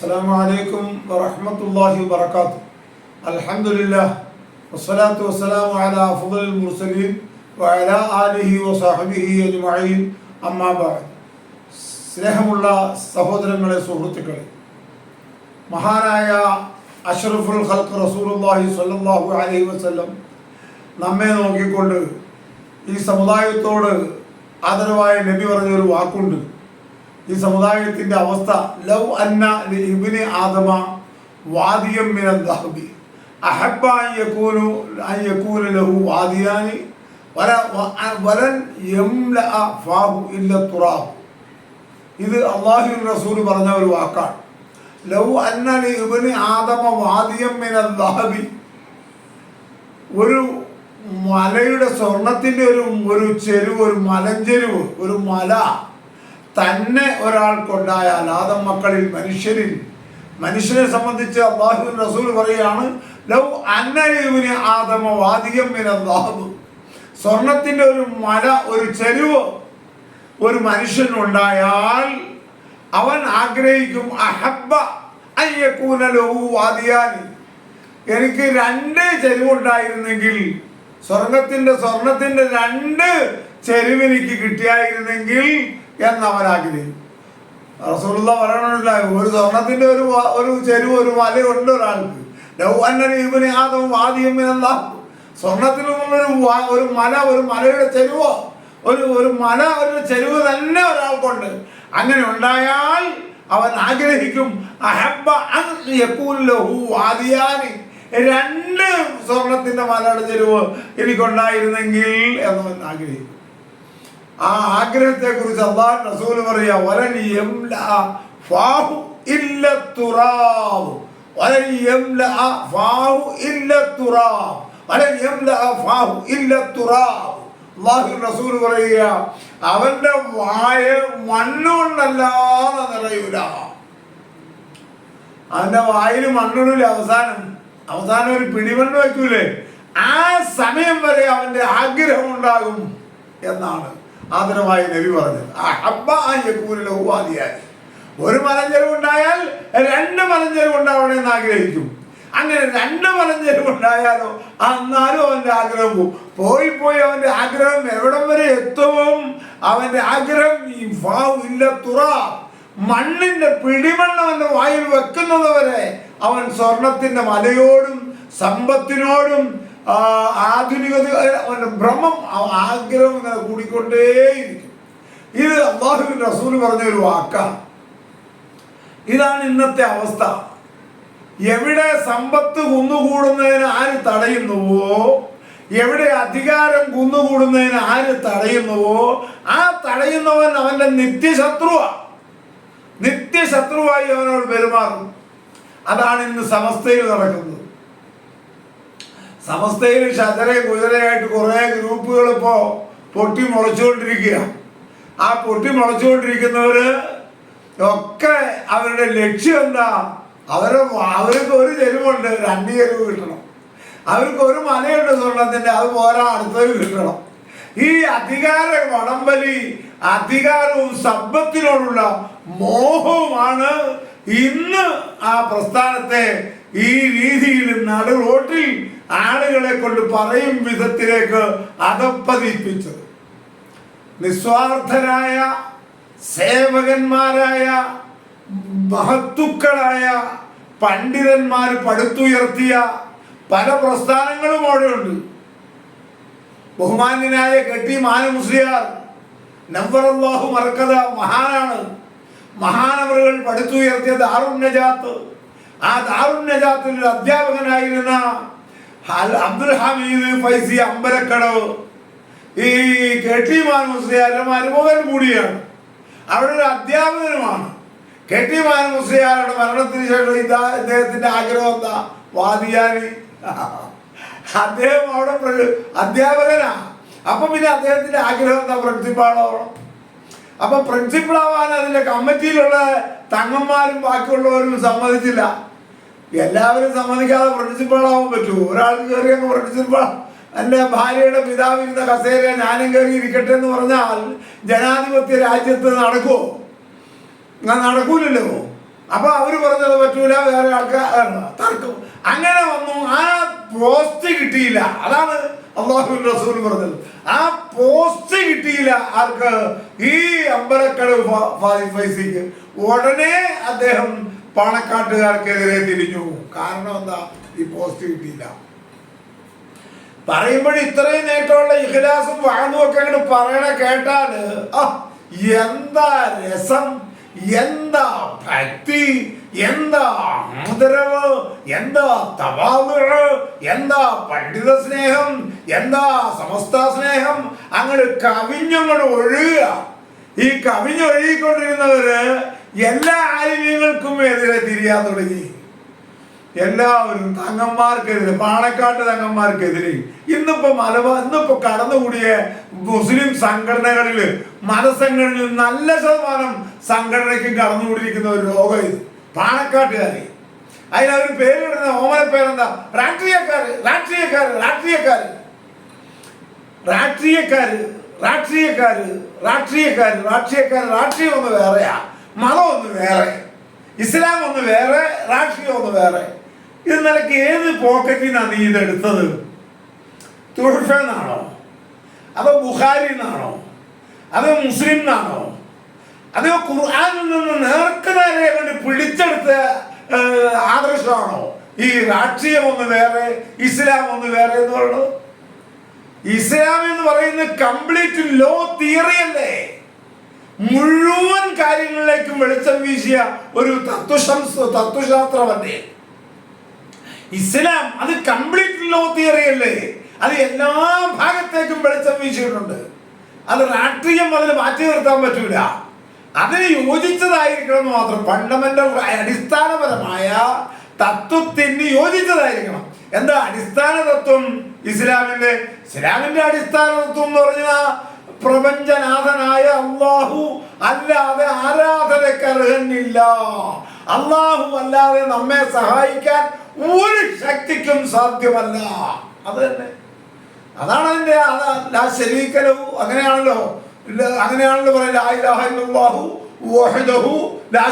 السلام عليكم ورحمة الله وبركاته الحمد لله والصلاة والسلام على أفضل المرسلين وعلى آله وصحبه أجمعين أما بعد സ്നേഹമുള്ള സഹോദരങ്ങളെ സുഹൃത്തുക്കളെ മഹാനായ അഷ്റഫുൽ ഖൽക്ക് റസൂലുള്ളാഹി സ്വല്ലല്ലാഹു അലൈഹി വസല്ലം നമ്മെ നോക്കിക്കൊണ്ട് ഈ സമുദായത്തോട് ആദരവായ നബി പറഞ്ഞൊരു വാക്കുണ്ട് ഈ സമുദായത്തിന്റെ അവസ്ഥ. ലവ് അന്ന ഇബിനെ ആദമ വാദിയം മിന ദഹബി അഹബ്ബ അൻ യകൂനു യകൂന ലഹു വാദിയാനി. വല വലൻ യംല ഫാഹു ഇല്ല തുറാബ് ഇത് അള്ളാഹു റസൂൽ പറഞ്ഞ ഒരു വാക്കാണ്. ലവ് അന്ന ഇബിനെ ആദമ വാദിയം മിന ദഹബി ഒരു മലയുടെ സ്വർണത്തിന്റെ ഒരു ഒരു ചെരുവ് ഒരു മലഞ്ചെരുവ് ഒരു മല തന്നെ ഒരാൾക്കുണ്ടായ അനാഥം മക്കളിൽ മനുഷ്യരിൽ മനുഷ്യനെ സംബന്ധിച്ച് അള്ളാഹു റസൂൽ പറയുകയാണ് ലവ് അന്നരീവിന് ആദമവാദികം മിനല്ലാഹു. സ്വർണത്തിന്റെ ഒരു മല ഒരു ചെരുവ് ഒരു മനുഷ്യനുണ്ടായാൽ അവൻ ആഗ്രഹിക്കും അഹബ്ബ അയ്യക്കൂന ലഹു വാദിയാനി എനിക്ക് രണ്ട് ചെരുവുണ്ടായിരുന്നെങ്കിൽ സ്വർഗത്തിന്റെ സ്വർണത്തിന്റെ രണ്ട് ചെരുവ് എനിക്ക് കിട്ടിയായിരുന്നെങ്കിൽ എന്ന് അവൻ ആഗ്രഹിക്കും റസൂലുള്ള പറയണില്ല ഒരു സ്വർണത്തിന്റെ ഒരു ഒരു ചെരുവ് ഒരു മലയുണ്ട് ഒരാൾക്ക്. ലൗവന്നീബിന് ആദം എന്താ സ്വർണത്തിൽ നിന്നൊരു ഒരു മല ഒരു മലയുടെ ചെരുവോ? ഒരു ഒരു മല ഒരു ചെരുവ് തന്നെ ഒരാൾക്കുണ്ട്. അങ്ങനെ ഉണ്ടായാൽ അവൻ ആഗ്രഹിക്കും അഹബ വാദിയാനി. രണ്ട് സ്വർണത്തിന്റെ മലയുടെ ചെരുവ് എനിക്കുണ്ടായിരുന്നെങ്കിൽ എന്നവൻ ആഗ്രഹിക്കും. ആ ആഗ്രഹത്തെ കുറിച്ച് അള്ളാഹ് റസൂൽ പറയാ റസൂൽ പറയുക അവന്റെ വായ മണ്ണുകൊണ്ടല്ലാതെ നിറയൂല. അവന്റെ വായിൽ മണ്ണിടില്ല അവസാനം അവസാനം ഒരു പിടിമണ്ണ് വയ്ക്കൂലേ. ആ സമയം വരെ അവന്റെ ആഗ്രഹം ഉണ്ടാകും എന്നാണ്. ആദരമായി നബി പറഞ്ഞത് അബ്ബാദിയായി. ഒരു മലഞ്ചെരുവ് ഉണ്ടായാൽ രണ്ട് മലഞ്ചെരുവ് ഉണ്ടാവണമെന്ന് ആഗ്രഹിച്ചു അങ്ങനെ രണ്ട് മലഞ്ചെരുവ് ഉണ്ടായാലോ അന്നാലും അവന്റെ ആഗ്രഹം പോകും. പോയി പോയി അവന്റെ ആഗ്രഹം എവിടം വരെ എത്തും? അവന്റെ ആഗ്രഹം ഈ വാവ് ഇല്ല തുറ. മണ്ണിന്റെ പിടിമണ്ണ് അവന്റെ വായിൽ വെക്കുന്നത് വരെ അവൻ സ്വർണത്തിന്റെ മലയോടും സമ്പത്തിനോടും ആധുനികത ഭ്രമം ആഗ്രഹം ഇങ്ങനെ കൂടിക്കൊണ്ടേയിരിക്കും. ഇത് അള്ളാഹു റസൂൽ പറഞ്ഞ ഒരു വാക്കാണ്. ഇതാണ് ഇന്നത്തെ അവസ്ഥ. എവിടെ സമ്പത്ത് കുന്നുകൂടുന്നതിന് ആര് തടയുന്നുവോ എവിടെ അധികാരം കുന്നുകൂടുന്നതിന് ആര് തടയുന്നുവോ ആ തടയുന്നവൻ അവന്റെ നിത്യശത്രുവാ. നിത്യശത്രുവായി അവനോട് പെരുമാറും. അതാണ് ഇന്ന് സമസ്തയിൽ നടക്കുന്നത്. സമസ്തയിൽ ഷജര കുതിരയായിട്ട് കുറേ ഗ്രൂപ്പുകൾ ഇപ്പോ പൊട്ടി മുളച്ചുകൊണ്ടിരിക്കുക. ആ പൊട്ടി മുളച്ചുകൊണ്ടിരിക്കുന്നവര് ഒക്കെ അവരുടെ ലക്ഷ്യം എന്താ? അവർ അവർക്ക് ഒരു ചെരുവുണ്ട് രണ്ട് ചെരുവ് കിട്ടണം. അവർക്ക് ഒരു മലയുണ്ട് സ്വർണത്തിന്റെ അത് പോരാ അടുത്തത് കിട്ടണം. ഈ അധികാര വടംവലി അധികാരവും സമ്പത്തിനോടുള്ള മോഹവുമാണ് ഇന്ന് ആ പ്രസ്ഥാനത്തെ ഈ രീതിയിൽ നടു റോട്ടിൽ ആളുകളെ കൊണ്ട് പറയും വിധത്തിലേക്ക് അതപ്പതിപ്പിച്ചത്. നിസ്വാർത്ഥരായ സേവകന്മാരായ മഹത്തുക്കളായ പണ്ഡിതന്മാർ പടുത്തുയർത്തിയ പല പ്രസ്ഥാനങ്ങളും അവിടെയുണ്ട്. ബഹുമാന്യനായ കെട്ടി മാന മുസ്ലിയാർ നമ്പറല്ലാഹു മറക്കത മഹാനാണ്. മഹാനവറുകൾ പടുത്തുയർത്തിയ ദാറുണ്യജാത്ത് ആ ഒരു അധ്യാപകനായിരുന്ന അബ്ദുൽ ഹമീദ് ഫൈസി അമ്പലക്കടവ്. ഈ കെ ടി മരുമകൻ കൂടിയാണ്. അവിടെ ഒരു അധ്യാപകനുമാണ്. കെ ടി മരണത്തിന് ശേഷം ഇതാ ഇദ്ദേഹത്തിന്റെ ആഗ്രഹം എന്താ? വാദിയാനി. അദ്ദേഹം അവിടെ അധ്യാപകനാ. അപ്പൊ പിന്നെ അദ്ദേഹത്തിന്റെ ആഗ്രഹം എന്താ പ്രിൻസിപ്പാളാവണം? അപ്പൊ പ്രിൻസിപ്പിൾ ആവാൻ അതിന്റെ കമ്മിറ്റിയിലുള്ള തങ്ങന്മാരും ബാക്കിയുള്ളവരും സമ്മതിച്ചില്ല. എല്ലാവരും സമ്മതിക്കാതെ പ്രിൻസിപ്പാൾ ആവാൻ പറ്റുമോ ഒരാൾക്ക് കയറി അങ്ങ് പ്രിൻസിപ്പാൾ എന്റെ ഭാര്യയുടെ പിതാവിരുന്ന കസേര ഞാനും കയറി ഇരിക്കട്ടെ എന്ന് പറഞ്ഞാൽ ജനാധിപത്യ രാജ്യത്ത് നടക്കുമോ ഞാൻ നടക്കൂലല്ലോ. അപ്പൊ അവർ പറഞ്ഞത് പറ്റൂല വേറെ ആൾക്കാർ തർക്കം. അങ്ങനെ വന്നു. ആ പോസ്റ്റ് കിട്ടിയില്ല. അതാണ് അള്ളാഹു റസൂൽ പറഞ്ഞത്. ആ പോസ്റ്റ് കിട്ടിയില്ല ആർക്ക്? ഈ അമ്പലക്കടവ് ഉടനെ അദ്ദേഹം പാണക്കാട്ടുകാർക്കെതിരെ തിരിഞ്ഞു. കാരണം എന്താ? ഈ പോസ്റ്റ് കിട്ടിയില്ല. പറയുമ്പോൾ ഇത്രയും നേട്ടമുള്ള ഇഹ്ലാസും വാങ്ങും ഒക്കെ അങ്ങോട്ട് പറയണ കേട്ടാൽ ആ, എന്താ രസം? എന്താ ഭക്തി? എന്താ ആദരവ്? എന്താ തവാദുഴ് എന്താ പണ്ഡിത സ്നേഹം എന്താ സമസ്ത സ്നേഹം അങ്ങോട്ട് കവിഞ്ഞങ്ങോട്ട് ഒഴുകുക. ഈ കവിഞ്ഞൊഴുകിക്കൊണ്ടിരുന്നവര് എല്ലാ ആലിമ്യങ്ങൾക്കും എതിരെ തിരിയാൻ തുടങ്ങി. എല്ലാവരും തങ്ങന്മാർക്കെതിരെ പാണക്കാട്ട് തങ്ങന്മാർക്കെതിരെ ഇന്നിപ്പോ മലബാർ ഇന്നിപ്പോ കടന്നുകൂടിയ മുസ്ലിം സംഘടനകളിൽ മതസംഘടനയിൽ നല്ല ശതമാനം സംഘടനയ്ക്കും കടന്നുകൂടിയിരിക്കുന്ന ഒരു രോഗം ഇത്. പാണക്കാട്ടുകാരെ. അതിനവർ പേരിടുന്ന ഓമന പേരെന്താ? രാഷ്ട്രീയക്കാര് രാഷ്ട്രീയക്കാര് രാഷ്ട്രീയക്കാര്. രാഷ്ട്രീയക്കാര് രാഷ്ട്രീയക്കാര് രാഷ്ട്രീയക്കാര് രാഷ്ട്രീയക്കാര് രാഷ്ട്രീയം ഒന്ന് വേറെയാ. മതം ഒന്ന് വേറെ ഇസ്ലാം ഒന്ന് വേറെ രാഷ്ട്രീയം ഒന്ന് വേറെ. ഇത് നിലയ്ക്ക് ഏത് പോക്കറ്റിൽ നിന്നാണ് നീ ഇതെടുത്തത് തുഴഫെന്നാണോ അതോ ബുഹാരി നിന്നാണോ അതോ മുസ്ലിം നിന്നാണോ അതോ ഖുർആാനിൽ നിന്ന് നേർക്ക് നേരെ കൊണ്ട് പിടിച്ചെടുത്ത ആദർശമാണോ? ഈ രാഷ്ട്രീയം ഒന്ന് വേറെ ഇസ്ലാം ഒന്ന് വേറെ എന്ന് പറയുന്നത്? ഇസ്ലാം എന്ന് പറയുന്നത് കംപ്ലീറ്റ് ലോ തിയറി അല്ലേ? മുഴുവൻ വെളിച്ചം വീശിയ ഒരു തത്വശംസ് തത്വശാസ്ത്രമല്ലേ ഇസ്ലാം അത് കംപ്ലീറ്റ് ലോ തിയറി അല്ലേ? അത് എല്ലാ ഭാഗത്തേക്കും വെളിച്ചം വീശിയിട്ടുണ്ട്. അത് രാഷ്ട്രീയം അതിന് മാറ്റി നിർത്താൻ പറ്റൂല. അതിന് യോജിച്ചതായിരിക്കണം മാത്രം ഫണ്ടമെന്റൽ അടിസ്ഥാനപരമായ തത്വത്തിന് യോജിച്ചതായിരിക്കണം. എന്താ അടിസ്ഥാന തത്വം? ഇസ്ലാമിന്റെ ഇസ്ലാമിന്റെ അടിസ്ഥാന തത്വം എന്ന് പറഞ്ഞാൽ പ്രപഞ്ചനാഥനായ അള്ളാഹു അല്ലാതെ ആരാധനയ്ക്ക് അർഹനില്ല അള്ളാഹു അല്ലാതെ നമ്മെ സഹായിക്കാൻ ഒരു ശക്തിക്കും സാധ്യമല്ല. അത് തന്നെ. അതാണ് അതിന്റെ അതാ ലാ അങ്ങനെയാണല്ലോ. അങ്ങനെയാണല്ലോ പറയുന്നത്. ലാ ഇലാഹ വഹദഹു ലാ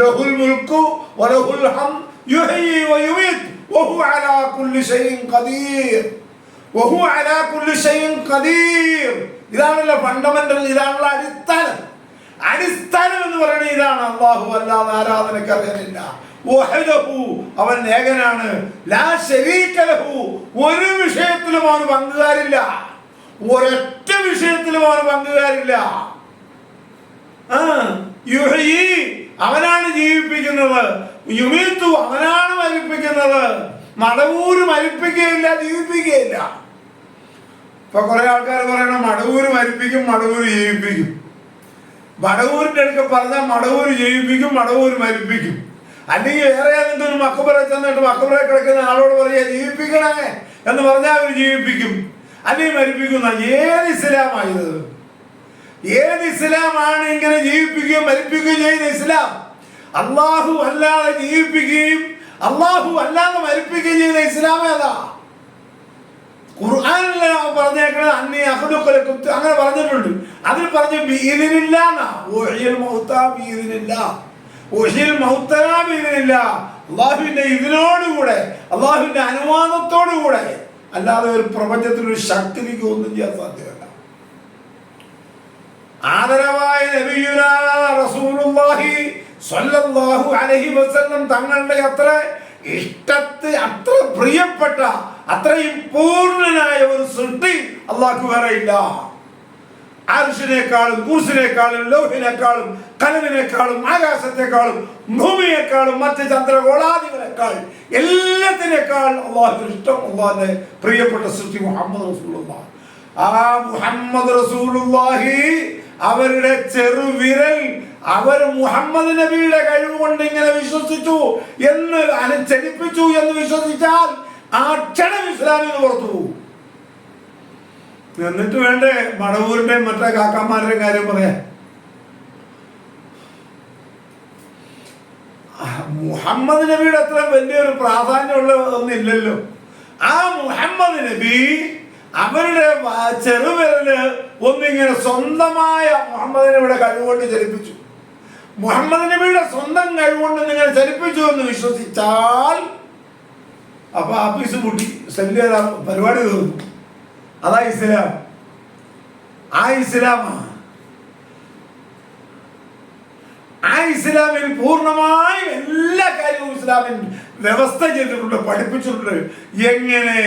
ലഹുൽ വലഹുൽ ഹം വയുമീത് വഹു അലാ ഖദീർ. ഇതാണല്ലോ ഫണ്ടമെന്റൽ ഇതാണല്ലോ അടിസ്ഥാനം. അടിസ്ഥാനം എന്ന് പറയുന്നത് ഇതാണ്. അള്ളാഹു അല്ലാതെ ആരാധനയ്ക്ക് അർഹനില്ല അവൻ ഏകനാണ്. ഒരു വിഷയത്തിലും അവന് പങ്കുകാരില്ല. ഒരൊറ്റ വിഷയത്തിലും അവന് പങ്കുകാരില്ല. അവനാണ് ജീവിപ്പിക്കുന്നത്. യുമീത്തു അവനാണ് മരിപ്പിക്കുന്നത്. മടവൂര് മരിപ്പിക്കുകയില്ല ജീവിപ്പിക്കുകയില്ല. ഇപ്പൊ കുറെ ആൾക്കാർ പറയണം മടവൂര് മരിപ്പിക്കും മടവൂര് ജീവിപ്പിക്കും. മടവൂരിന്റെ അടുക്ക പറഞ്ഞാൽ മടവൂര് ജീവിപ്പിക്കും മടവൂര് മരിപ്പിക്കും. അല്ലെങ്കിൽ വേറെ ഏതെങ്കിലും ഒരു മക്കബറ ചെന്നിട്ട് മക്കബറ കിടക്കുന്ന ആളോട് പറയാ ജീവിപ്പിക്കണേ എന്ന് പറഞ്ഞാൽ അവർ ജീവിപ്പിക്കും. അല്ലെങ്കിൽ മരിപ്പിക്കുന്ന ഏത് ഇസ്ലാമായത്? ഏത് ഇസ്ലാമാണ് ഇങ്ങനെ ജീവിപ്പിക്കുകയും മരിപ്പിക്കുകയും ചെയ്യുന്ന ഇസ്ലാം? അള്ളാഹു അല്ലാതെ ജീവിപ്പിക്കുകയും അള്ളാഹു അല്ലാന്ന് മരിപ്പിക്കുകയും ചെയ്യുന്ന ഇസ്ലാം ഏതാ? ഖുർആനിൽ പറഞ്ഞേക്കുന്നത് അന്നി അഹ്ലുക്കലക്കും അങ്ങനെ പറഞ്ഞിട്ടുണ്ട്. അതിൽ പറഞ്ഞു ബീതിനില്ല അള്ളാഹുവിന്റെ ഇതിനോടുകൂടെ അള്ളാഹുവിന്റെ അനുവാദത്തോടുകൂടെ അല്ലാതെ ഒരു പ്രപഞ്ചത്തിൽ ഒരു ശക്തിക്ക് ഒന്നും ചെയ്യാൻ സാധ്യമല്ല ആദരവായ നബിയുനാ റസൂലുള്ളാഹി സ്വല്ലല്ലാഹു അലഹി വസല്ലം തങ്ങളുടെ അത്ര ഇഷ്ടത്തെ അത്ര പ്രിയപ്പെട്ട അത്രയും പൂർണനായ ഒരു സൃഷ്ടി അള്ളാഹു വേറെയില്ല അർഷിനേക്കാളും കൂസിനേക്കാളും ലോഹിനേക്കാളും കലവിനേക്കാളും ആകാശത്തെക്കാളും ഭൂമിയേക്കാളും മറ്റ് ചന്ദ്രഗോളാദികളെക്കാൾ എല്ലാത്തിനേക്കാൾ അള്ളാഹു ഇഷ്ടം അള്ളാഹിന്റെ പ്രിയപ്പെട്ട സൃഷ്ടി മുഹമ്മദ് റസൂലുള്ള ആ മുഹമ്മദ് റസൂലുള്ളാഹി അവരുടെ ചെറുവിരൽ അവർ മുഹമ്മദ് നബിയുടെ കഴിവ് കൊണ്ട് ഇങ്ങനെ വിശ്വസിച്ചു എന്ന് അനുചരിപ്പിച്ചു എന്ന് വിശ്വസിച്ചാൽ ആ ക്ഷണം ഇസ്ലാമിൽ നിന്ന് പുറത്തു പോകും. എന്നിട്ട് വേണ്ടേ മടവൂരിന്റെയും മറ്റേ കാക്കാമാരുടെയും കാര്യം പറയാൻ മുഹമ്മദ് നബിയുടെ അത്ര വലിയൊരു പ്രാധാന്യമുള്ള ഒന്നില്ലല്ലോ. ആ മുഹമ്മദ് നബി അവരുടെ ചെറുവിരൽ ഒന്നിങ്ങനെ സ്വന്തമായ മുഹമ്മദ് നബിയുടെ കഴിവുകൊണ്ട് ചലിപ്പിച്ചു മുഹമ്മദ് നബിയുടെ സ്വന്തം കഴിവുകൊണ്ട് നിങ്ങൾ ചലിപ്പിച്ചു എന്ന് വിശ്വസിച്ചാൽ അപ്പൊ ആഫീസ് കൂട്ടി സെല്ല് ചെയ്താൽ പരിപാടി തീർന്നു. അതാ ഇസ്ലാം. ആ ഇസ്ലാമാ. ആ ഇസ്ലാമിൽ പൂർണമായും എല്ലാ കാര്യവും ഇസ്ലാമിൽ വ്യവസ്ഥ ചെയ്തിട്ടുണ്ട് പഠിപ്പിച്ചിട്ടുണ്ട്. എങ്ങനെ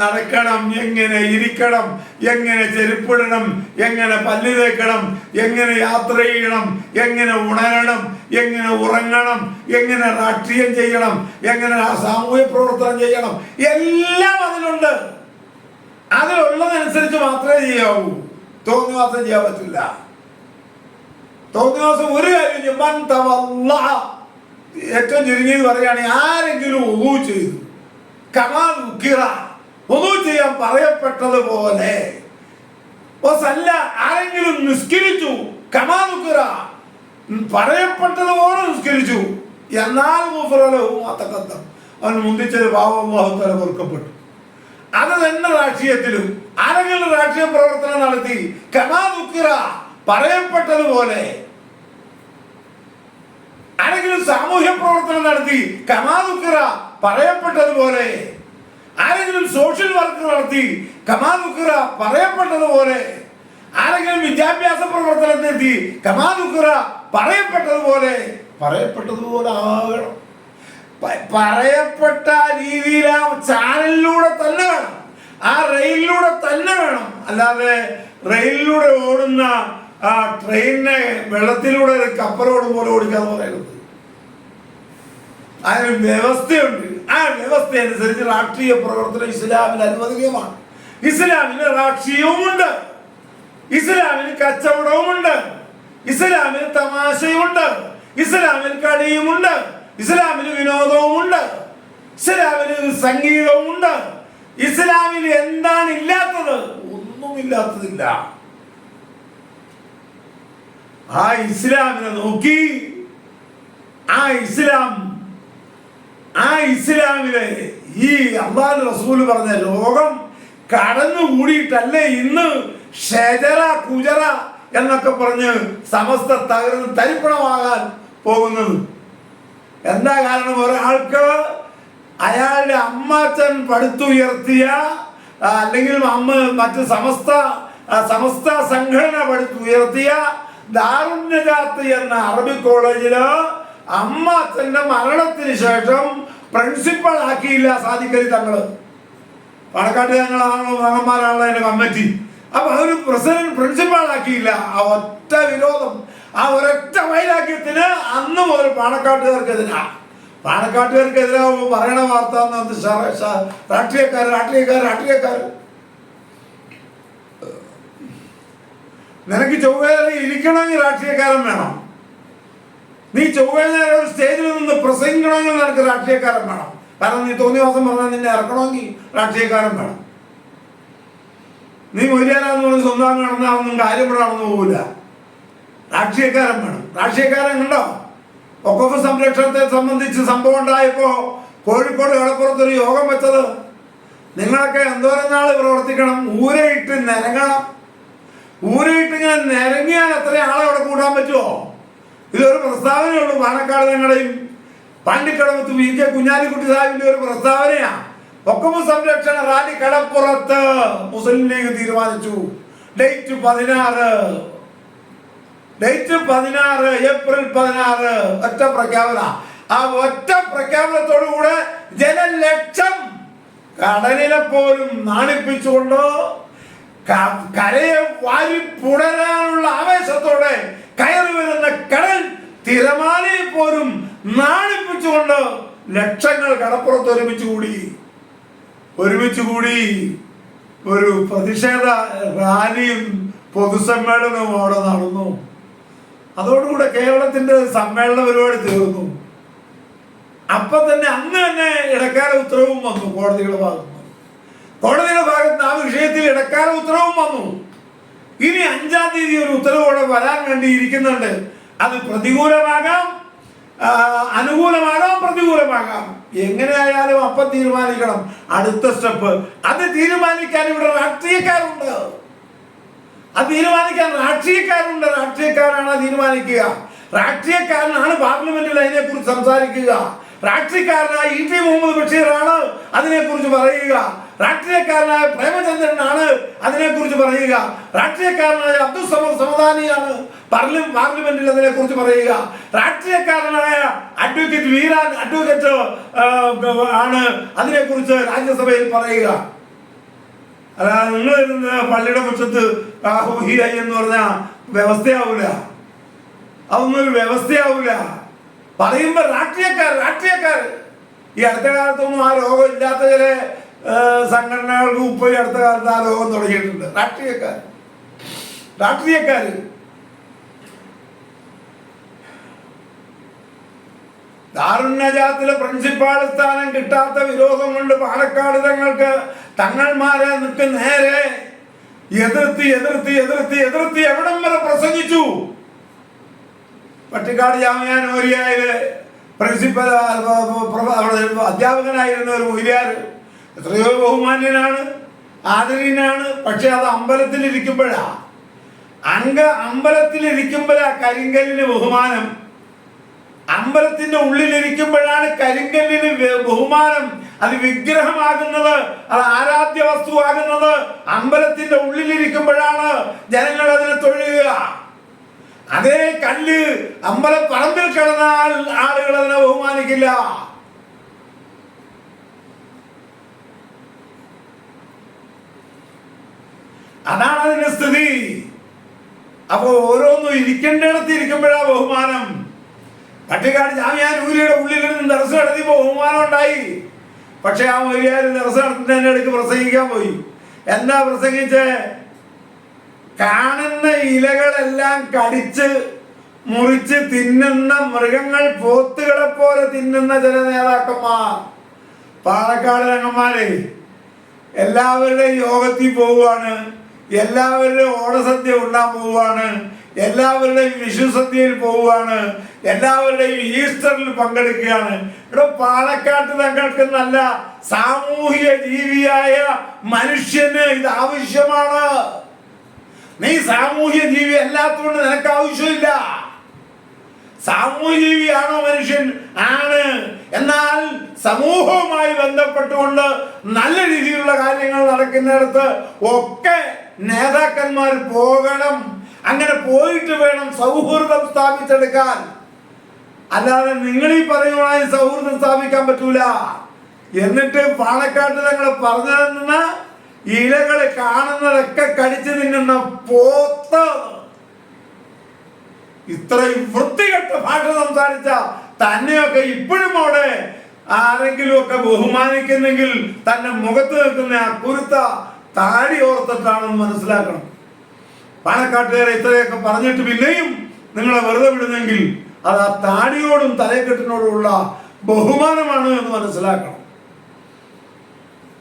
നടക്കണം എങ്ങനെ ഇരിക്കണം എങ്ങനെ ചെരുപ്പിടണം എങ്ങനെ പല്ല് തേക്കണം എങ്ങനെ യാത്ര ചെയ്യണം എങ്ങനെ ഉണരണം എങ്ങനെ ഉറങ്ങണം എങ്ങനെ രാഷ്ട്രീയം ചെയ്യണം എങ്ങനെ സാമൂഹ്യ പ്രവർത്തനം ചെയ്യണം എല്ലാം അതിലുണ്ട്. അതിലുള്ളതനുസരിച്ച് മാത്രമേ ചെയ്യാവൂ. തോന്നുവാസം ചെയ്യാൻ പറ്റില്ല. തോന്നിയ ദിവസം ഒരു കാര്യം. ഏറ്റവും ചുരുങ്ങിയത് പറയുകയാണെങ്കിൽ ആരെങ്കിലും ഒതു ചെയ്തു. കമാ ഉക്കിറ ഒതു ചെയ്യാൻ പറയപ്പെട്ടതുപോലെ അല്ല ആരെങ്കിലും നിസ്കരിച്ചു കമാ ഉക്കിറ പറയപ്പെട്ടതുപോലെ നിസ്കരിച്ചു. എന്നാൽ ഗുഫറലഹു മാ തഖദ്ദം. അവൻ മുന്തിച്ചത് പാവമോഹത്തല പൊറുക്കപ്പെട്ടു. അത് തന്നെ രാഷ്ട്രീയത്തിലും ആരെങ്കിലും രാഷ്ട്രീയ പ്രവർത്തനം നടത്തി കമാ ഉക്കിറ പറയപ്പെട്ടതുപോലെ ആരെങ്കിലും സാമൂഹ്യ പ്രവർത്തനം നടത്തി കമാദുക്കറ പറയപ്പെട്ടതുപോലെ ആരെങ്കിലും സോഷ്യൽ വർക്ക് നടത്തി കമാദുക്കറ പറയപ്പെട്ടതുപോലെ ആരെങ്കിലും വിദ്യാഭ്യാസ പ്രവർത്തനം നടത്തി കമാതുക്കിറ പറയപ്പെട്ടതുപോലെ പറയപ്പെട്ടതുപോലെ ആകണം. പറയപ്പെട്ട രീതിയിൽ ആ ചാനലിലൂടെ തന്നെ വേണം. ആ റെയിലിലൂടെ തന്നെ വേണം. അല്ലാതെ റെയിലിലൂടെ ഓടുന്ന ആ ട്രെയിനിനെ വെള്ളത്തിലൂടെ ഒരു കപ്പലോടും പോലെ ഓടിക്കാന്ന് പറയുന്നത് അതിന് വ്യവസ്ഥയുണ്ട്. ആ വ്യവസ്ഥ അനുസരിച്ച് രാഷ്ട്രീയ പ്രവർത്തനം ഇസ്ലാമിൽ അനുവദനീയമാണ്. ഇസ്ലാമിന് രാഷ്ട്രീയവുമുണ്ട്. ഇസ്ലാമിന് കച്ചവടവുമുണ്ട്. ഇസ്ലാമിന് തമാശയുമുണ്ട്. ഇസ്ലാമിൽ കളിയുമുണ്ട്. ഇസ്ലാമിന് വിനോദവുമുണ്ട്. ഇസ്ലാമിന് സംഗീതവുമുണ്ട്. ഇസ്ലാമിൽ എന്താണ് ഇല്ലാത്തത്? ഒന്നുമില്ലാത്തതില്ല. ആ ഇസ്ലാമിനെ നോക്കി ആ ഇസ്ലാം ആ ഇസ്ലാമിലെ ഈ അള്ളാഹു റസൂൽ പറഞ്ഞ ലോകം കടന്നുകൂടിയിട്ടല്ലേ ഇന്ന് ഷെജറ കുജറ എന്നൊക്കെ പറഞ്ഞ് സമസ്ത തകർന്ന് തരിപ്പണമാകാൻ പോകുന്നത്. എന്താ കാരണം? ഒരാൾക്ക് അയാളുടെ അമ്മാച്ചൻ പടുത്തുയർത്തിയ അല്ലെങ്കിൽ അമ്മ മറ്റ് സമസ്ത സമസ്ത സംഘടന പടുത്തുയർത്തിയ ദാരുണ്യജാത്ത് എന്ന അറബി കോളേജിൽ അമ്മ അച്ഛന്റെ മരണത്തിന് ശേഷം പ്രിൻസിപ്പൾ ആക്കിയില്ല സാധിക്കരി തങ്ങൾ. പാലക്കാട്ട് ഞങ്ങളാണല്ലോ മകന്മാരാണല്ലോ അതിന്റെ കമ്മിറ്റി അപ്പൊ അവർ പ്രസിഡന്റ് പ്രിൻസിപ്പാൾ ആക്കിയില്ല. ആ ഒറ്റ വിരോധം ആ ഒരൊറ്റ വൈരാഗ്യത്തിന് അന്ന് മുതൽ പാണക്കാട്ടുകാർക്കെതിരാ. പാണക്കാട്ടുകാർക്കെതിരാ പറയണ വാർത്ത രാഷ്ട്രീയക്കാർ രാഷ്ട്രീയക്കാർ രാഷ്ട്രീയക്കാർ നിനക്ക് ചൊവ്വേറെ ഇരിക്കണമെങ്കിൽ രാഷ്ട്രീയക്കാരൻ വേണം. നീ ചൊവ്വേറെ ഒരു സ്റ്റേജിൽ നിന്ന് പ്രസംഗിക്കണമെങ്കിൽ നിനക്ക് രാഷ്ട്രീയക്കാരൻ വേണം. കാരണം നീ തോന്നിയ ദിവസം പറഞ്ഞാൽ നിന്നെ ഇറക്കണമെങ്കിൽ രാഷ്ട്രീയക്കാരൻ വേണം. നീ മൊയ്യാരാന്ന് പറഞ്ഞ് സ്വന്തം നടന്നാണെന്നും കാര്യം ഇവിടെ പോകില്ല രാഷ്ട്രീയക്കാരൻ വേണം. രാഷ്ട്രീയക്കാരൻ കണ്ടോ? ഒക്കോഫ് സംരക്ഷണത്തെ സംബന്ധിച്ച് സംഭവം ഉണ്ടായപ്പോ കോഴിക്കോട് കടപ്പുറത്തൊരു യോഗം വെച്ചത് നിങ്ങളൊക്കെ എന്തോരം നാൾ പ്രവർത്തിക്കണം? ഊരയിട്ട് നിരങ്ങണം ഊരയിട്ട് ഇങ്ങനെ നിരങ്ങിയാൽ എത്ര ആളെ അവിടെ കൂടാൻ പറ്റുമോ? ഇതൊരു പ്രസ്താവനയുള്ളൂ പാണക്കാട് ഞങ്ങളുടെയും. പാണ്ടിക്കടമത്ത് വി കെ കുഞ്ഞാലിക്കുട്ടി സാഹിബിന്റെ ഒരു പ്രസ്താവനയാ. ഒക്കമ സംരക്ഷണ റാലി കടപ്പുറത്ത്. മുസ്ലിം ലീഗ് തീരുമാനിച്ചു. ഡേറ്റ് പതിനാറ്. ഡേറ്റ് പതിനാറ് ഏപ്രിൽ പതിനാറ്. ഒറ്റ പ്രഖ്യാപന. ആ ഒറ്റ പ്രഖ്യാപനത്തോടുകൂടെ ജനലക്ഷം കടലിനെ പോലും നാണിപ്പിച്ചുകൊണ്ട് കരയെ വാരി പുടരാനുള്ള ആവേശത്തോടെ കയറി വരുന്ന കടൽ തിരമാലയെ പോലും നാണിപ്പിച്ചുകൊണ്ട് ലക്ഷങ്ങൾ കടപ്പുറത്ത് ഒരുമിച്ച് കൂടി. ഒരുമിച്ച് കൂടി ഒരു പ്രതിഷേധ റാലിയും പൊതുസമ്മേളനവും അവിടെ നടന്നു. അതോടുകൂടെ കേരളത്തിന്റെ സമ്മേളന പരിപാടി തീർന്നു. അപ്പൊ തന്നെ അന്ന് തന്നെ ഇടക്കാല ഉത്തരവും വന്നു കോടതികളുടെ ഭാഗത്ത്. കോടതിയുടെ ഭാഗത്ത് ആ വിഷയത്തിൽ ഇടക്കാല ഉത്തരവും വന്നു. ഇനി അഞ്ചാം തീയതി ഒരു ഉത്തരവ് കൂടെ വരാൻ വേണ്ടി ഇരിക്കുന്നുണ്ട്. അത് പ്രതികൂലമാകാം അനുകൂലമാകാം പ്രതികൂലമാകാം. എങ്ങനെയായാലും അപ്പം തീരുമാനിക്കണം. അടുത്ത സ്റ്റെപ്പ് അത് തീരുമാനിക്കാൻ ഇവിടെ രാഷ്ട്രീയക്കാരുണ്ട്. അത് തീരുമാനിക്കാൻ രാഷ്ട്രീയക്കാരുണ്ട്. രാഷ്ട്രീയക്കാരാണ് തീരുമാനിക്കുക. രാഷ്ട്രീയക്കാരനാണ് പാർലമെന്റിൽ അതിനെക്കുറിച്ച് സംസാരിക്കുക. രാഷ്ട്രീയക്കാരനായ ഇ ടി മുഹമ്മദ് ബഷീറാണ് അതിനെക്കുറിച്ച് പറയുക. രാഷ്ട്രീയക്കാരനായ പ്രേമചന്ദ്രനാണ് അതിനെക്കുറിച്ച് പറയുക. രാഷ്ട്രീയക്കാരനായ അബ്ദുൽ സമദ് സമദാനിയാണ് പാർലമെന്റിൽ അതിനെക്കുറിച്ച് പറയുക. രാഷ്ട്രീയക്കാരനായ അഡ്വക്കേറ്റ് വീരാൻ അഡ്വക്കേറ്റ് ആണ് അതിനെക്കുറിച്ച് രാജ്യസഭയിൽ പറയുക. നിങ്ങൾ പള്ളിയുടെ ഹീരായി എന്ന് പറഞ്ഞ വ്യവസ്ഥയാവൂല. അതൊന്നും ഒരു വ്യവസ്ഥയാവൂല. പറയുമ്പോ രാഷ്ട്രീയക്കാർ രാഷ്ട്രീയക്കാർ ഈ അടുത്ത കാലത്തൊന്നും ആ രോഗം ഇല്ലാത്ത ചില സംഘടനകൾക്ക് ഇപ്പോൾ ഈ അടുത്ത കാലത്ത് ആ രോഗം തുടങ്ങിയിട്ടുണ്ട്. രാഷ്ട്രീയക്കാർ രാഷ്ട്രീയക്കാർ ദാരുണ്യജാത്തിലെ പ്രിൻസിപ്പാൾ സ്ഥാനം കിട്ടാത്ത വിരോധം കൊണ്ട് പാലക്കാട് തങ്ങൾക്ക് തങ്ങൾമാരെ നിൽക്ക് നേരെ എതിർത്ത് എതിർത്ത് എതിർത്ത് എതിർത്ത് എവിടം വരെ പ്രസംഗിച്ചു പട്ടിക്കാട് ജാമ്യാൻ മൊരിയായിൽ പ്രിൻസിപ്പൽ അധ്യാപകനായിരുന്ന ഒരു മൊയ്യാർ എത്രയോ ബഹുമാന്യനാണ് ആദരീനാണ് പക്ഷെ അത് അംഗ അമ്പലത്തിൽ ഇരിക്കുമ്പോഴാ കരിങ്കല്ലിന് ബഹുമാനം. അമ്പലത്തിന്റെ ഉള്ളിലിരിക്കുമ്പോഴാണ് കരിങ്കല്ലിന് ബഹുമാനം. അത് വിഗ്രഹമാകുന്നത് അത് ആരാധ്യ വസ്തുവാകുന്നത് അമ്പലത്തിന്റെ ഉള്ളിലിരിക്കുമ്പോഴാണ് ജനങ്ങൾ അതിനെ തൊഴുക. അതേ കല്ല് അമ്പലപ്പറമ്പിൽ കിടന്നാൽ ആളുകൾ അതിനെ ബഹുമാനിക്കില്ല. അതാണ് അതിന്റെ സ്ഥിതി. അപ്പൊ ഓരോന്നും ഇരിക്കേണ്ടിടത്ത് ഇരിക്കുമ്പോഴാ ബഹുമാനം. പട്ടിക്കാട് ജാമ്യാൻ ഊരിയുടെ ഉള്ളിൽ നിന്ന് ദർശനം നടത്തിയപ്പോൾ ബഹുമാനം ഉണ്ടായി. പക്ഷെ ആ മൊഴിയാർ ദർശനം നടത്തുന്നതിന്റെ ഇടയ്ക്ക് പ്രസംഗിക്കാൻ പോയി. എന്താ പ്രസംഗിച്ച്? കാണുന്ന ഇലകളെല്ലാം കടിച്ച് മുറിച്ച് തിന്നുന്ന മൃഗങ്ങൾ പോത്തുകളെ പോലെ തിന്നുന്ന ചില നേതാക്കന്മാർ. പാലക്കാട് രംഗന്മാരെ എല്ലാവരുടെയും യോഗത്തിൽ പോവുകയാണ്. എല്ലാവരുടെയും ഓണസദ്യ ഉണ്ണാൻ പോവുകയാണ്. എല്ലാവരുടെയും വിഷുസദ്യയിൽ പോവുകയാണ്. എല്ലാവരുടെയും ഈസ്റ്ററിൽ പങ്കെടുക്കുകയാണ്. ഇവിടെ പാലക്കാട്ട് തങ്ങൾക്ക് നല്ല സാമൂഹിക ജീവിയായ മനുഷ്യന് ഇത് ആവശ്യമാണ്. നീ സാമൂഹ്യ ജീവി അല്ലാത്തതുകൊണ്ട് നിനക്ക് ആവശ്യമില്ല. സാമൂഹ്യ ജീവിയാണോ മനുഷ്യൻ? ആണ്. എന്നാൽ സമൂഹവുമായി ബന്ധപ്പെട്ടുകൊണ്ട് നല്ല രീതിയിലുള്ള കാര്യങ്ങൾ നടക്കുന്നിടത്ത് ഒക്കെ നേതാക്കന്മാർ പോകണം. അങ്ങനെ പോയിട്ട് വേണം സൗഹൃദം സ്ഥാപിച്ചെടുക്കാൻ. അല്ലാതെ നിങ്ങൾ ഈ പറയുവാണെങ്കിൽ സൗഹൃദം സ്ഥാപിക്കാൻ പറ്റൂല. എന്നിട്ട് പാണക്കാട്ട് തങ്ങളെ പറഞ്ഞതെന്ന ഇലകൾ കാണുന്നതൊക്കെ കടിച്ചു തിന്നുന്ന പോത്ത്. ഇത്രയും വൃത്തികെട്ട ഭാഷ സംസാരിച്ച തന്നെയൊക്കെ ഇപ്പോഴും അവിടെ ആരെങ്കിലും ഒക്കെ ബഹുമാനിക്കുന്നെങ്കിൽ തന്റെ മുഖത്ത് നിൽക്കുന്ന ആ കുരുത്ത താടി ഓർത്തിട്ടാണെന്ന് മനസ്സിലാക്കണം. പാലക്കാട്ടുകാരെ ഇത്രയൊക്കെ പറഞ്ഞിട്ട് പിന്നെയും നിങ്ങളെ വെറുതെ വിടുന്നെങ്കിൽ അത് ആ താടിയോടും തലക്കെട്ടിനോടുമുള്ള ബഹുമാനമാണ് എന്ന് മനസ്സിലാക്കണം.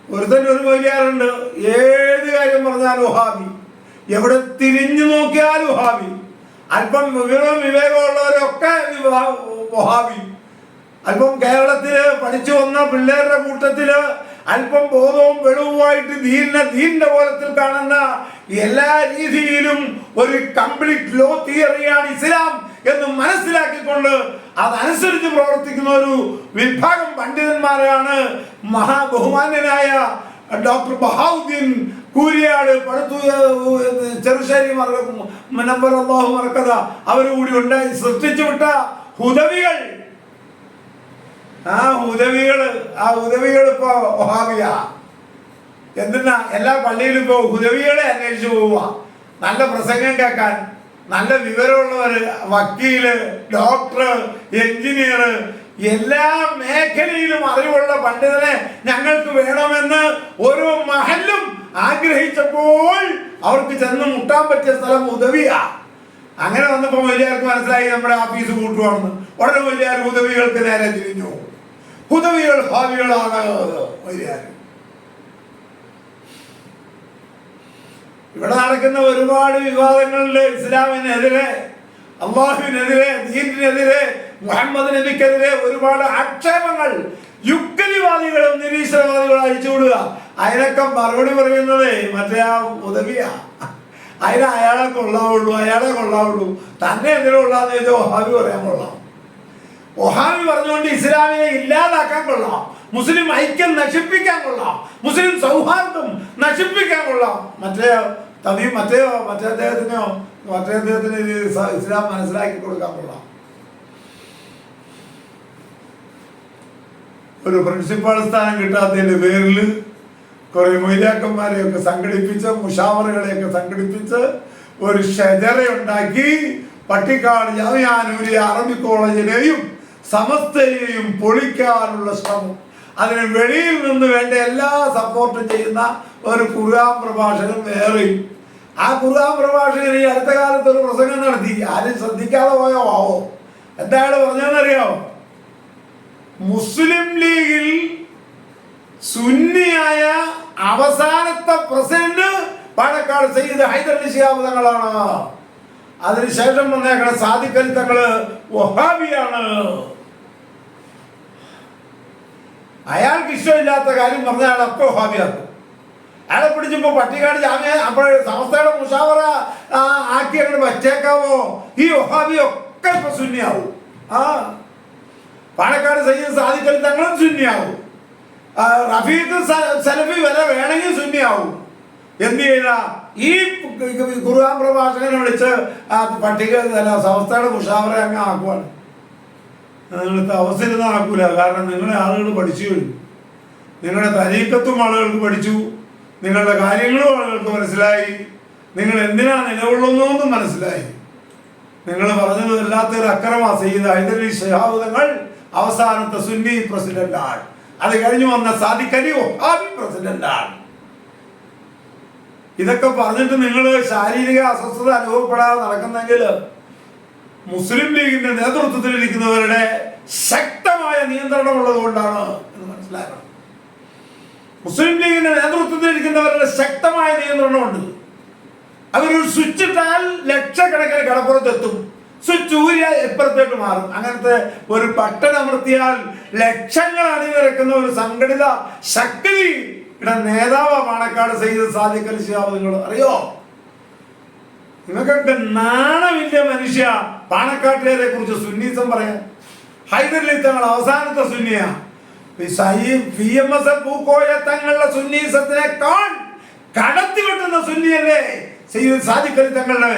ഒരുത്തന്റെ ഒരു വലിയാറുണ്ട് ഏത് കാര്യം പറഞ്ഞാലും ഹാബി എവിടെ തിരിഞ്ഞു നോക്കിയാലും ഹാബി അല്പം വിവരം വിവേകമുള്ളവരൊക്കെ ഹാബി അല്പം കേരളത്തിൽ പഠിച്ചു വന്ന പിള്ളേരുടെ കൂട്ടത്തിൽ അല്പം ബോധവും വെളിവുമായിട്ട് ദീനിനെ ദീനിന്റെ കോലത്തിൽ കാണുന്ന എല്ലാ രീതിയിലും ഒരു കംപ്ലീറ്റ് ലോ തിയറിയാണ് ഇസ്ലാം എന്ന് മനസ്സിലാക്കിക്കൊണ്ട് അതനുസരിച്ച് പ്രവർത്തിക്കുന്ന ഒരു വിഭാഗം പണ്ഡിതന്മാരെയാണ് മഹാബഹുമാന്യനായ ഡോക്ടർ ബഹാവുദ്ദീൻ കൂരിയാട് പഴുത്തു ചെറുശ്ശേരി നമ്പർ അള്ളാഹു മറക്കഥ അവർ കൂടി ഉണ്ടായി സൃഷ്ടിച്ചു വിട്ട ഹുദവികൾ. ആ ഹുദവികൾ ആ ഹുദവികൾ ഇപ്പോ ഒഹാബിയ. എന്തിനാ? എല്ലാ പള്ളിയിലും ഇപ്പൊ ഹുദവികളെ അന്വേഷിച്ചു പോവുക. നല്ല പ്രസംഗം കേൾക്കാൻ നല്ല വിവരമുള്ളവര് വക്കീൽ ഡോക്ടർ എഞ്ചിനീയർ എല്ലാ മേഖലയിലും അറിവുള്ള പണ്ഡിതനെ ഞങ്ങൾക്ക് വേണമെന്ന് ഒരു മഹലും ആഗ്രഹിച്ചപ്പോൾ അവർക്ക് ചെന്ന് മുട്ടാൻ പറ്റിയ സ്ഥലം ഉദവിയാ. അങ്ങനെ വന്നപ്പോൾ വലിയാർക്ക് മനസ്സിലായി നമ്മുടെ ആഫീസ് കൂട്ടുവാണെന്ന്. ഉടനെ വലിയാർ ഉദവികൾക്ക് നേരെ തിരിഞ്ഞു. ഉദവികൾ ഭാവികളാണ് വലിയാർ ഇവിടെ നടക്കുന്ന ഒരുപാട് വിവാദങ്ങളിൽ ഇസ്ലാമിനെതിരെ അള്ളാഹുവിനെതിരെ ദീനിനെതിരെ മുഹമ്മദ് നബിക്കെതിരെ ഒരുപാട് ആക്ഷേപങ്ങൾ യുക്തിവാദികളും നിരീശ്വരവാദികളും അയച്ചുവിടുക അതിനൊക്കെ മറുപടി പറയുന്നത് മറ്റേ ആ ഉദവിയ. അതിന് അയാളെ കൊള്ളാവുള്ളൂ അയാളെ കൊള്ളാവുള്ളൂ. തന്നെ എന്തിനും കൊള്ളാന്ന് ചോദിച്ചാൽ ഒഹാബി പറയാൻ കൊള്ളാം. ഒഹാബി പറഞ്ഞുകൊണ്ട് ഇസ്ലാമിനെ ഇല്ലാതാക്കാൻ കൊള്ളാം. മുസ്ലിം ഐക്യം നശിപ്പിക്കാൻ കൊള്ളാം. മുസ്ലിം സൗഹാർദ്ദം കൊള്ളാം മറ്റേ തവി മറ്റേ മറ്റേ അദ്ദേഹത്തിനോ മറ്റേ അദ്ദേഹത്തിന് ഇസ്ലാം മനസ്സിലാക്കി കൊടുക്കാൻ കൊള്ളാം ഒരു പ്രിൻസിപ്പാൾ സ്ഥാനം കിട്ടാത്തതിന്റെ പേരിൽ കുറെ മൊയ്ലാക്കന്മാരെയൊക്കെ സംഘടിപ്പിച്ച് മുഷാവറുകളെയൊക്കെ സംഘടിപ്പിച്ച് ഒരു ഷജറ ഉണ്ടാക്കി പട്ടിക്കാട് ജാമ്യാനൂരി അറബി കോളേജിനെയും സമസ്തയെയും പൊളിക്കാനുള്ള ശ്രമം. അതിന് വെളിയിൽ നിന്ന് വേണ്ട എല്ലാ സപ്പോർട്ടും ചെയ്യുന്ന ഒരു ഖുർആൻ പ്രഭാഷകൻ വേറെയും. ആ ഖുർആൻ പ്രഭാഷകൻ ഈ അടുത്ത കാലത്ത് ഒരു പ്രസംഗം നടത്തി. ആരും ശ്രദ്ധിക്കാതെ പോയോ? ആവോ? അയാൾ പറഞ്ഞതെന്നറിയാമോ മുസ്ലിം ലീഗിൽ സുന്നിയായ അവസാനത്തെ പ്രസിഡന്റ് പാലക്കാട് സയ്യിദ് ഹൈദരലി ശിഹാബ് തങ്ങളാണ്. അതിനുശേഷം വന്നേക്കണ സാദിഖലി തങ്ങൾ വഹാബിയാണ്. അയാൾക്ക് ഇഷ്ടമില്ലാത്ത കാര്യം പറഞ്ഞ അയാൾ അപ്പൊ വഹാബിയാക്കും. അയാളെ പിടിച്ചപ്പോ പട്ടിക്കാട് ജാമ്യ അപ്പോൾ സമസ്തയുടെ മുഷാവറ ആക്കി അങ്ങനെ വച്ചേക്കാവോ? ഈ ഒഹാബി ഒക്കെ ഇപ്പൊ ശൂന്യാവും ആ. പാലക്കാട് സയ്യിദ് സാദിഖലി തങ്ങളും ശൂന്യാവും സ- സലഫി വരെ വേണമെങ്കിൽ ശൂന്യാവും എന്ത് ചെയ്ത? ഈ ഖുർആൻ പ്രഭാഷകനെ വിളിച്ച് ആ പട്ടിക സംസ്ഥയുടെ മുഷാവറ അങ്ങ് ആക്കുവാണ്. നിങ്ങൾ അവസരം ആക്കൂല. കാരണം നിങ്ങളെ ആളുകൾ പഠിച്ചു കഴിഞ്ഞു. നിങ്ങളുടെ തരീക്കത്തും ആളുകൾക്ക് പഠിച്ചു. നിങ്ങളുടെ കാര്യങ്ങളും ആളുകൾക്ക് മനസ്സിലായി. നിങ്ങൾ എന്തിനാ നിലകൊള്ളുന്നതെന്നും മനസ്സിലായി. നിങ്ങൾ പറഞ്ഞത് എല്ലാത്തൊരു അക്രമ ചെയ്ത ഹൈദരലി ശഹാബുദങ്ങൾ അവസാനത്തെ സുന്നി പ്രസിഡന്റാണ്. അത് കഴിഞ്ഞു വന്ന സാദിഖലി പ്രസിഡന്റ് പ്രസിഡന്റാണ്. ഇതൊക്കെ പറഞ്ഞിട്ട് നിങ്ങൾ ശാരീരിക അസ്വസ്ഥത അനുഭവപ്പെടാതെ നടക്കുന്നെങ്കിൽ മുസ്ലിം ലീഗിന്റെ നേതൃത്വത്തിലിരിക്കുന്നവരുടെ ശക്തമായ നിയന്ത്രണം ഉള്ളത് കൊണ്ടാണ് എന്ന് മനസ്സിലാക്കണം. മുസ്ലിം ലീഗിന്റെ നേതൃത്വത്തിലിരിക്കുന്നവരുടെ ശക്തമായ നിയന്ത്രണമുണ്ട്. അവരൊരു സ്വിച്ച് ഇട്ടാൽ ലക്ഷക്കണക്കിന് കടപ്പുറത്തെത്തും. സ്വിച്ച് ഊരിയാൽ എപ്പുറത്തേക്ക് മാറും. അങ്ങനത്തെ ഒരു ബട്ടൺ അമർത്തിയാൽ ലക്ഷങ്ങൾ അണിനിരക്കുന്ന ഒരു സംഘടിത ശക്തി ഇവിടെ നേതാവ് പാണക്കാട് സയ്യിദ് സാദിഖ് അലി നിങ്ങൾ അറിയോ? നിങ്ങൾക്കൊക്കെ നാണമില്ല മനുഷ്യ പാണക്കാട്ടുകാരെ കുറിച്ച് സുന്നീസം പറയാൻ. ഹൈദരലി തങ്ങൾ അവസാനത്തെ സുന്നിയ. പി എം എസ് പൂക്കോയ തങ്ങളുടെ സുന്നീസത്തിനേക്കാൾ കടത്തി വെട്ടുന്ന സുന്നിയല്ലേ സയ്യിദ് സാദിഖ് അലി തങ്ങളുടെ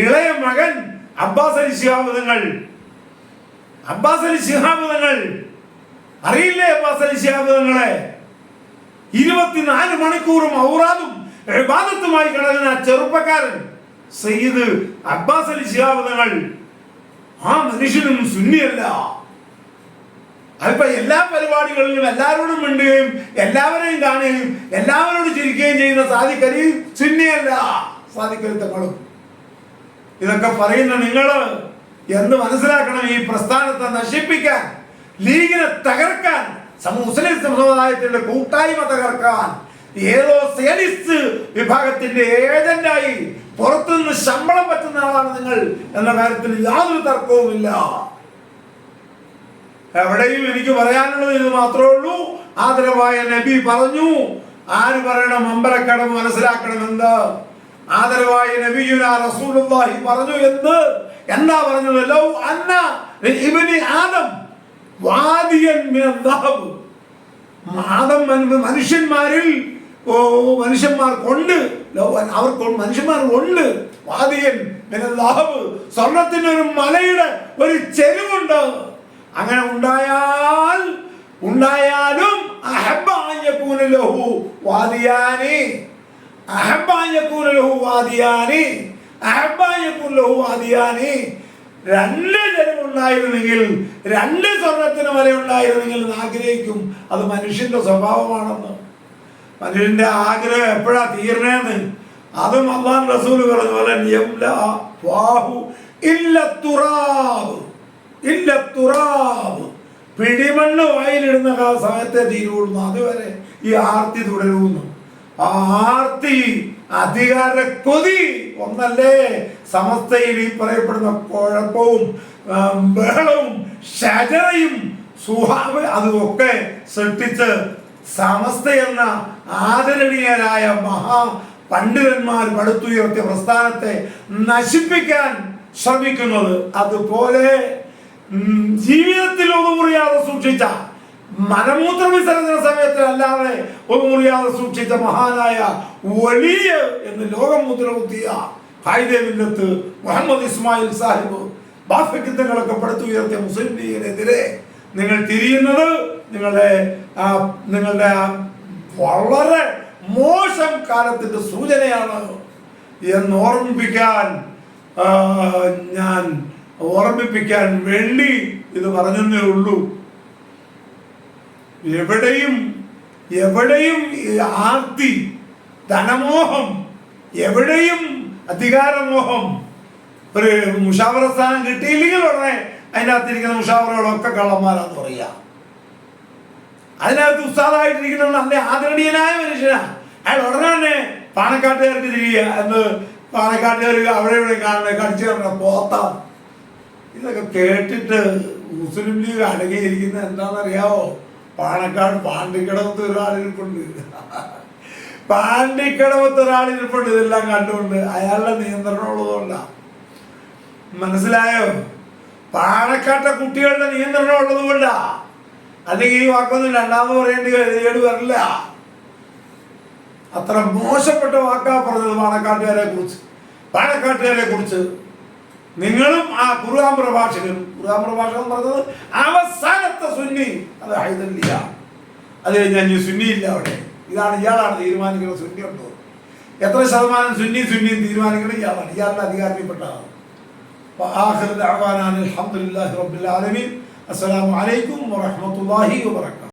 ഇളയ മകൻ അബ്ബാസ് അലി ശിഹാബ് തങ്ങൾ. അബ്ബാസ് അലി ശിഹാബ് തങ്ങൾ. അറിയില്ലേ അബ്ബാസ് അലി ശിഹാബ് തങ്ങളെ? ഇരുപത്തിനാല് മണിക്കൂറും ഔറാദും ഇബാദത്തുമായി കിടക്കുന്ന ചെറുപ്പക്കാരൻ സയ്യിദ് അബ്ബാസ് അലി ശിഹാബ് തങ്ങൾ. ആ മനുഷ്യനും സുന്നിയല്ല. അതിപ്പോ എല്ലാ പരിപാടികളിലും എല്ലാവരോടും മിണ്ടുകയും എല്ലാവരെയും കാണുകയും എല്ലാവരോടും ചിരിക്കുകയും ചെയ്യുന്ന സാധിക്കരി ചിന്നയല്ല സാധിക്കരി തങ്ങളും ഇതൊക്കെ പറയുന്ന നിങ്ങൾ എന്ന് മനസ്സിലാക്കണം ഈ പ്രസ്ഥാനത്തെ നശിപ്പിക്കാൻ ലീഗിനെ തകർക്കാൻ മുസ്ലിം സമുദായത്തിന്റെ കൂട്ടായ്മ തകർക്കാൻ ഏതോ സേലിസ്റ്റ് വിഭാഗത്തിന്റെ ഏജന്റായി പുറത്തുനിന്ന് ശമ്പളം പറ്റുന്ന ആളാണ് നിങ്ങൾ എന്ന കാര്യത്തിൽ യാതൊരു തർക്കവുമില്ല. എവിടെയും എനിക്ക് പറയാനുള്ളത് ഇത് മാത്രമേ ഉള്ളൂ. ആദരവായ നബി പറഞ്ഞു ആര് പറയണം? അമ്പലക്കടം മനസ്സിലാക്കണമെന്ന്. ആദരവായ നബിയുന റസൂലുള്ളാഹി പറഞ്ഞു എന്ത് എന്താ പറഞ്ഞത്? ലൗ അന്ന ആദം വാദിയൻ ആദം മനുഷ്യന്മാരിൽ ഓ മനുഷ്യന്മാർക്കുണ്ട് അവർക്ക് മനുഷ്യന്മാർ മനുഷ്യന്മാർക്കുണ്ട് വാദിയൻ സ്വർണത്തിന്റെ ഒരു മലയുടെ ഒരു ചെരുവുണ്ട്. അങ്ങനെ ഉണ്ടായാൽ ഉണ്ടായാലും അഹബ്ബ അൻ യകൂന ലഹു വാദിയാനി. അഹബ്ബ ലഹു വാദിയാനി. അഹബ്ബ ലഹു വാദിയാനി. രണ്ട് രണ്ട് സ്വർണത്തിന് വരെ ഉണ്ടായിരുന്നെങ്കിൽ എന്ന് ആഗ്രഹിക്കും. അത് മനുഷ്യന്റെ സ്വഭാവമാണെന്ന്. മനുഷ്യന്റെ ആഗ്രഹം എപ്പോഴാ തീർന്നേന്ന് അതും അള്ളാൻ റസൂൽ പറഞ്ഞ പോലെ ഇല്ല തുറാബ്. ഇല്ല തുറാബ്. പിടിമണ്ണ് വായിലിടുന്ന സമയത്തെ തീരുള്ളൂ. അതുവരെ ഈ ആർത്തി തുടരുന്നു. ആ ആർത്തി അധികാര കൊതി ഒന്നല്ലേ? സമസ്തയിൽ ഈ പറയപ്പെടുന്ന കുഴപ്പവും ബഹളവും ഷജറയും സുഹാവ് അതുമൊക്കെ സൃഷ്ടിച്ച് സമസ്ത എന്ന ആദരണീയരായ മഹാ പണ്ഡിതന്മാർ പടുത്തുയർത്തിയ പ്രസ്ഥാനത്തെ നശിപ്പിക്കാൻ ശ്രമിക്കുന്നത് അതുപോലെ ഉം, ഒന്ന് മുറിയാതെ സൂക്ഷിച്ച മലമൂത്ര വിസർജന സമയത്ത് അല്ലാതെ ഒന്ന് മുറിയാതെ സൂക്ഷിച്ച മഹാനായ വലിയ എന്ന് ലോകമുദ്ര കുത്തിയ ഹായ്ദേവില്ലത്ത് മുഹമ്മദ് ഇസ്മായിൽ സാഹിബ് ബാഫിക്കത്തങ്ങളൊക്കെ പടുത്തുയർത്തിയ മുസ്ലിം ലീഗിനെതിരെ നിങ്ങൾ തിരിയുന്നത് നിങ്ങളുടെ നിങ്ങളുടെ വളരെ മോശം കാലത്തിന്റെ സൂചനയാണ് എന്ന് ഓർമ്മിപ്പിക്കാൻ ഞാൻ ഓർമ്മിപ്പിക്കാൻ വേണ്ടി ഇത് പറഞ്ഞതേ ഉള്ളൂ. എവിടെയും എവിടെയും ആർത്തി ധനമോഹം എവിടെയും അധികാരമോഹം. ഒരു മുഷാവറ സ്ഥാനം കിട്ടിയില്ലെങ്കിൽ ഉടനെ അതിനകത്തിരിക്കുന്ന മുഷാവറകളൊക്കെ കള്ളന്മാരാന്ന് പറയാ. അതിനകത്ത് ഉസ്താദായിട്ടിരിക്കുന്ന നല്ല ആദരണീയനായ മനുഷ്യനാ. അയാൾ ഉടനെ തന്നെ പാണക്കാട്ടുകാർക്ക് തിരിയുക എന്ന് പാണക്കാട്ടുകാർ അവിടെ ഇവിടെ കാണുന്നത് കടിച്ചു പറഞ്ഞ പോത്താം. ഇതൊക്കെ കേട്ടിട്ട് മുസ്ലിം ലീഗ് അടങ്ങിയിരിക്കുന്നത് എന്താണെന്നറിയാവോ? പാണക്കാട് പാണ്ടിക്കടവത്ത് ഒരാളിരിപ്പുണ്ട് പാണ്ടിക്കടവത്ത് ഒരാളിരിപ്പുണ്ട് ഇതെല്ലാം കണ്ടുകൊണ്ട് അയാളുടെ നിയന്ത്രണം ഉള്ളതുകൊണ്ടാണ് മനസ്സിലായോ? പാണക്കാട്ടെ കുട്ടികളുടെ നിയന്ത്രണം ഉള്ളത് കൊണ്ടാ അല്ലെങ്കിൽ ഈ വാക്കൊന്നും രണ്ടാമത് പറയേണ്ടി ഗതികേട് വരില്ല. അത്ര മോശപ്പെട്ട വാക്കാ പറഞ്ഞത് പാണക്കാട്ടുകാരെ കുറിച്ച്. പാണക്കാട്ടുകാരെ കുറിച്ച് നിങ്ങളും ആ ഖുർആൻ പ്രഭാഷകൻ ഖുർആൻ പ്രഭാഷകൻ പറഞ്ഞത് അവസാനത്തെ സുന്നി അത് ഹൈദല്ലിയ അത് കഴിഞ്ഞാൽ ഇനി സുന്നി ഇല്ല അവിടെ. ഇതാണ് ഇയാളാണ് തീരുമാനിക്കുന്നത് സുന്നി ഉണ്ടോ? എത്ര ശതമാനം സുന്നി സുന്നി തീരുമാനിക്കുന്നത് ഇയാളാണ്. ഇയാളുടെ അധികാരത്തിൽപ്പെട്ടതാണ്. അലഹമുല്ലാ അസ്സലാമു അലൈക്കും വാഹമത്തല്ലാഹി വാ